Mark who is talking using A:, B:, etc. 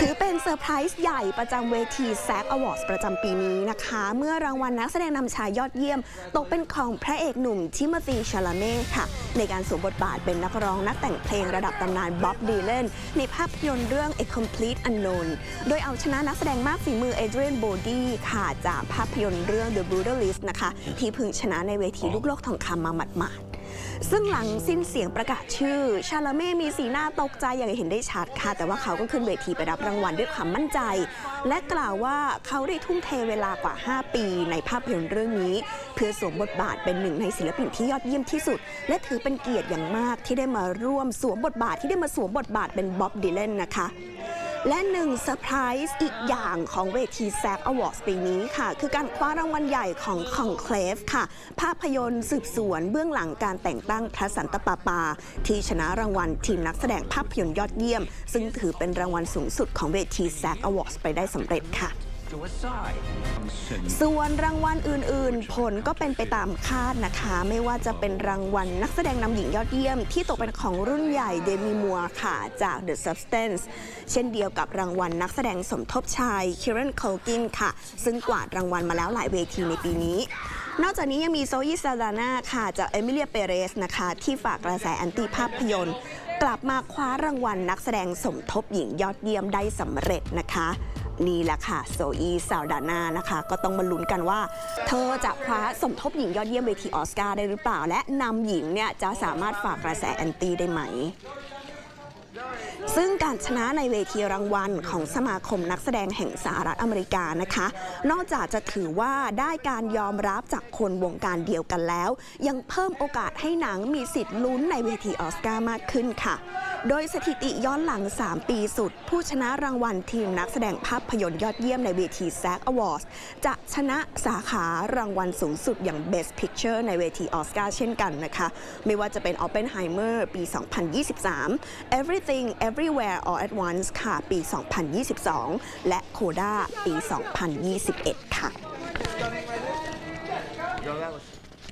A: ถือเป็นเซอร์ไพรส์ใหญ่ประจำเวที SAG Awards ประจำปีนี้นะคะ เมื่อรางวัลนักแสดงนำชายยอดเยี่ยม ตกเป็นของพระเอกหนุ่มทิมธีชาลาเม่ค่ะ ในการสวมบทบาทเป็นนักร้องนักแต่งเพลงระดับตำนานบ๊อบดีเลนในภาพยนตร์เรื่อง A Complete Unknown โดยเอาชนะนักแสดงมากฝีมือเอเดรียนโบดีค่ะจากภาพยนตร์เรื่อง The Brutalist นะคะ ที่เพึ่งชนะในเวทีลูกโลกทองคำมาหมาดๆ ซึ่งหลังสิ้นเสียงประกาศชื่อ ชาลาเม่มีสีหน้าตกใจอย่างเห็นได้ชัดค่ะ แต่ว่าเขาก็ขึ้นเวทีไปรับรางวัลด้วยความมั่นใจ และกล่าวว่าเขาได้ทุ่มเทเวลากว่า 5 ปี ในภาพยนตร์เรื่องนี้ เพื่อสวมบทบาทเป็นหนึ่งในศิลปินที่ยอดเยี่ยมที่สุด และถือเป็นเกียรติอย่างมากที่ได้มาร่วมสวมบทบาทที่ได้มาสวมบทบาทเป็นบ๊อบดีเลนนะคะ และหนึ่งเซอร์ไพรส์อีกอย่างของเวทีแซกอวอร์ดปีนี้ค่ะ คือการคว้ารางวัลใหญ่ของคองเคลฟค่ะ ภาพยนตร์สืบสวนเบื้องหลังการแต่งตั้งพระสันตะปาปา ที่ชนะรางวัลทีมนักแสดงภาพยนตร์ยอดเยี่ยม ซึ่งถือเป็นรางวัลสูงสุดของเวทีแซกอวอร์ดไปได้สำเร็จค่ะ ส่วนรางวัลอื่น ๆ ผลก็เป็นไปตามคาดนะคะ ไม่ว่าจะเป็นรางวัลนักแสดงนำหญิงยอดเยี่ยม ที่ตกเป็นของรุ่นใหญ่เดมิมัวค่ะ จาก The Substance เช่นเดียวกับรางวัลนักแสดงสมทบชายคิรันคลกินค่ะ ซึ่งกวาดรางวัลมาแล้วหลายเวทีในปีนี้นอกจากนี้ยังมีโซยีซาดาน่าค่ะ จากเอมิเลียเปเรสนะคะ ที่ฝากกระแสแอนตี้ภาพยนตร์ กลับมาคว้ารางวัลนักแสดงสมทบหญิงยอดเยี่ยมได้สำเร็จนะคะ นี่แหละค่ะ โซอีซาวดาน่านะคะ ก็ต้องมาลุ้นกันว่า เธอจะคว้าสมทบหญิงยอดเยี่ยมเวทีออสการ์ได้หรือเปล่า และนำหญิงเนี่ยจะสามารถฝากกระแสแอนตี้ได้ไหมซึ่งการชนะในเวทีรางวัลของสมาคมนักแสดงแห่งสหรัฐอเมริกานะคะ นอกจากจะถือว่าได้การยอมรับจากคนวงการเดียวกันแล้ว ยังเพิ่มโอกาสให้หนังมีสิทธิ์ลุ้นในเวทีออสการ์มากขึ้นค่ะ โดยสถิติย้อนหลัง 3 ปีสุด ผู้ชนะรางวัลทีมนักแสดงภาพยนตร์ยอดเยี่ยมในเวที SAG Awards จะชนะสาขารางวัลสูงสุดอย่าง Best Picture ในเวทีออสการ์เช่นกันนะคะ ไม่ว่าจะเป็น Oppenheimer ปี 2023 Everything Everywhere All at Once ค่ะ ปี 2022 และ Coda ปี 2021 ค่ะ